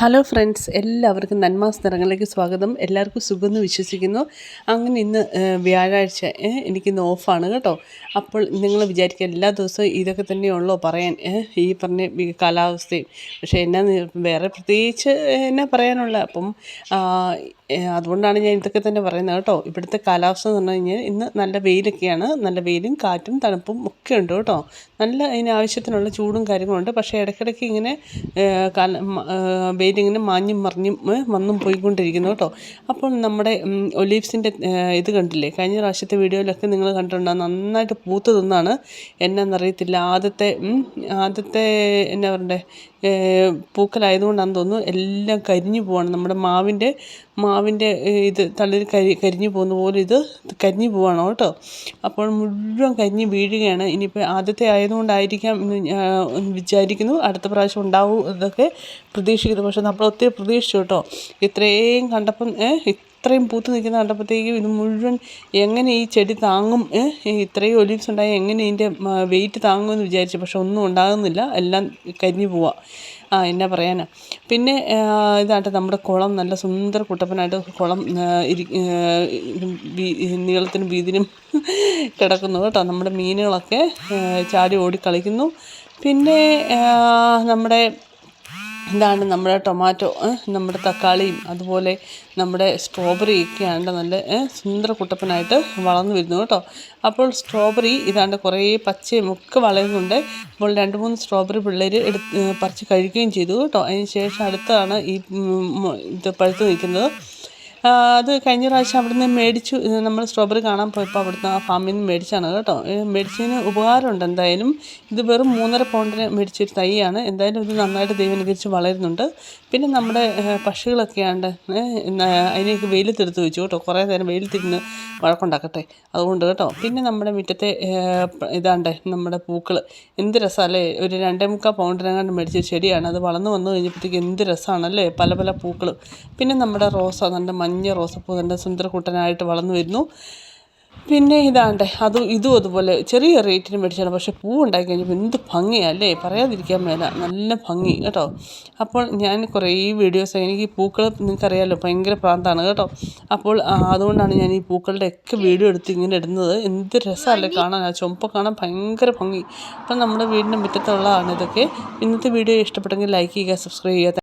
Hello friends എല്ലാവർക്കും നന്മാസ് നിറങ്ങളിലേക്ക് സ്വാഗതം. എല്ലാവർക്കും സുഖമെന്ന് വിശ്വസിക്കുന്നു. അങ്ങനെ ഇന്ന് വ്യാഴാഴ്ച എനിക്കിന്ന് ഓഫാണ് കേട്ടോ. അപ്പോൾ നിങ്ങൾ വിചാരിക്കുക എല്ലാ ദിവസവും ഇതൊക്കെ തന്നെയുള്ളൂ പറയാൻ ഈ പറഞ്ഞ കാലാവസ്ഥയും. പക്ഷേ എന്നാ വേറെ പ്രത്യേകിച്ച് എന്നാ പറയാനുള്ള? അപ്പം അതുകൊണ്ടാണ് ഞാൻ ഇതൊക്കെ തന്നെ പറയുന്നത് കേട്ടോ. ഇവിടുത്തെ കാലാവസ്ഥ എന്ന് പറഞ്ഞു കഴിഞ്ഞാൽ ഇന്ന് നല്ല വെയിലൊക്കെയാണ്. നല്ല വെയിലും കാറ്റും തണുപ്പും ഒക്കെ ഉണ്ട് കേട്ടോ. നല്ല അതിന് ആവശ്യത്തിനുള്ള ചൂടും കാര്യങ്ങളുണ്ട്. പക്ഷേ ഇടയ്ക്കിടയ്ക്ക് ഇങ്ങനെ വെയിലിങ്ങനെ മാഞ്ഞും മറിഞ്ഞും വന്നും പോയിക്കൊണ്ടിരിക്കുന്നു കേട്ടോ. അപ്പോൾ നമ്മുടെ ഒലീവ്സിന്റെ ഇത് കണ്ടില്ലേ? കഴിഞ്ഞ പ്രാവശ്യത്തെ വീഡിയോയിലൊക്കെ നിങ്ങൾ കണ്ടിട്ടുണ്ടാകും നന്നായിട്ട് പൂത്ത് നിന്നാണ്. എന്നാന്നറിയത്തില്ല. ആദ്യത്തെ ആദ്യത്തെ എന്നാ പറയണ്ടേ? പൂക്കലായതുകൊണ്ടാണെന്ന് തോന്നുന്നു. എല്ലാം കരിഞ്ഞു പോവാണ്. നമ്മുടെ മാവിന്റെ മാവിന്റെ ഇത് തളിർ കരി കരിഞ്ഞു പോകുന്ന പോലെ ഇത് കരിഞ്ഞു പോവാണ് കേട്ടോ. അപ്പോൾ മുഴുവൻ കരിഞ്ഞ് വീഴുകയാണ്. ഇനിയിപ്പോൾ ആദ്യത്തെ ആയതുകൊണ്ടായിരിക്കാം എന്ന് വിചാരിക്കുന്നു. അടുത്ത പ്രാവശ്യം ഉണ്ടാവും എന്നൊക്കെ പ്രതീക്ഷിക്കുന്നു. പക്ഷേ നമ്മൾ ഒത്തിരി പ്രതീക്ഷിച്ചു കേട്ടോ. ഇത്രയും കണ്ടപ്പം ഇത്രയും പൂത്ത് നിൽക്കുന്ന കണ്ടപ്പോഴത്തേക്കും ഇത് മുഴുവൻ എങ്ങനെ ഈ ചെടി താങ്ങും ഇത്രയും ഒലിവ്സ് ഉണ്ടായി എങ്ങനെ ഇതിന്റെ വെയിറ്റ് താങ്ങുമെന്ന് വിചാരിച്ചു. പക്ഷെ ഒന്നും ഉണ്ടാകുന്നില്ല. എല്ലാം കരിഞ്ഞു പോവാം. ആ എന്നാ പറയാനാ. പിന്നെ ഇതായിട്ട് നമ്മുടെ കുളം നല്ല സുന്ദര കുട്ടപ്പനായിട്ട് കുളം ഇരി നീളത്തിനും വീതിനും കിടക്കുന്നു കേട്ടോ. നമ്മുടെ മീനുകളൊക്കെ ചാടി ഓടി കളിക്കുന്നു പിന്നെ നമ്മുടെ ഇതാണ് നമ്മുടെ ടൊമാറ്റോ നമ്മുടെ തക്കാളിയും അതുപോലെ നമ്മുടെ സ്ട്രോബെറി ഒക്കെയാണ് നല്ല സുന്ദര കുട്ടപ്പനായിട്ട് വളർന്നു വരുന്നു കേട്ടോ. അപ്പോൾ സ്ട്രോബെറി ഇതാണ്ട് കുറേ പച്ചയും ഒക്കെ വളരുന്നുണ്ട് അപ്പോൾ രണ്ട് മൂന്ന് സ്ട്രോബെറി പിള്ളേർ എടുത്ത് പറിച്ച് കഴിക്കുകയും ചെയ്തു കേട്ടോ. അതിന് ശേഷം അടുത്താണ് ഈ ഇത് പഴുത്ത് നിൽക്കുന്നത്. അത് കഴിഞ്ഞ പ്രാവശ്യം അവിടുന്ന് മേടിച്ചു. നമ്മൾ സ്ട്രോബെറി കാണാൻ പോയപ്പോൾ അവിടുന്ന് ആ ഫാമിൽ നിന്ന് മേടിച്ചാണ് കേട്ടോ. മേടിച്ചതിന് ഉപകാരമുണ്ട് എന്തായാലും. ഇത് വെറും മൂന്നര പൗണ്ടിന് മേടിച്ചൊരു തൈയാണ്. എന്തായാലും ഇത് നന്നായിട്ട് ദൈവനുകരിച്ച് വളരുന്നുണ്ട്. പിന്നെ നമ്മുടെ പക്ഷികളൊക്കെ വെയിൽ അതിനെയൊക്കെ വെയിലത്തെടുത്ത് വെച്ചു കേട്ടോ. കുറേ നേരം വെയിലത്തിരുന്ന് വഴക്കുണ്ടാക്കട്ടെ. അതുകൊണ്ട് കേട്ടോ. പിന്നെ നമ്മുടെ മുറ്റത്തെ ഇതാണ്ട് നമ്മുടെ പൂക്കൾ എന്ത് രസമല്ലേ ഒരു രണ്ടേ മുക്കാൽ പൗണ്ടിനെങ്ങാണ്ട് മേടിച്ച ചെടിയാണ്. അത് വളർന്നു വന്നു കഴിഞ്ഞപ്പോഴത്തേക്ക് എന്ത് രസമാണല്ലേ പല പല പൂക്കൾ പിന്നെ നമ്മുടെ റോസ് നല്ല മഞ്ഞ റോസപ്പൂ നല്ല സുന്ദരക്കൂട്ടനായിട്ട് വളർന്നു വരുന്നു. പിന്നെ ഇതാണ്ട് അതും ഇതും അതുപോലെ ചെറിയ റേറ്റിന് മേടിച്ചാണ്. പക്ഷേ പൂ ഉണ്ടാക്കി കഴിഞ്ഞപ്പോൾ എന്ത് ഭംഗിയാണ് അല്ലേ? പറയാതിരിക്കാൻ മേല. നല്ല ഭംഗി കേട്ടോ. അപ്പോൾ ഞാൻ കുറേ വീഡിയോസ് എനിക്ക് പൂക്കൾ നിങ്ങൾക്കറിയാമല്ലോ ഭയങ്കര പ്രാന്താണ് കേട്ടോ. അപ്പോൾ അതുകൊണ്ടാണ് ഞാൻ ഈ പൂക്കളുടെ ഒക്കെ വീഡിയോ എടുത്ത് ഇങ്ങനെ ഇടുന്നത്. എന്ത് രസമല്ലേ കാണാൻ. ആ ചുമപ്പ് കാണാൻ ഭയങ്കര ഭംഗി. അപ്പം നമ്മുടെ വീടിന്റെ മുറ്റത്തുള്ളതാണ് ഇതൊക്കെ. ഇന്നത്തെ വീഡിയോ ഇഷ്ടപ്പെട്ടെങ്കിൽ ലൈക്ക് ചെയ്യുക സബ്സ്ക്രൈബ് ചെയ്യുക.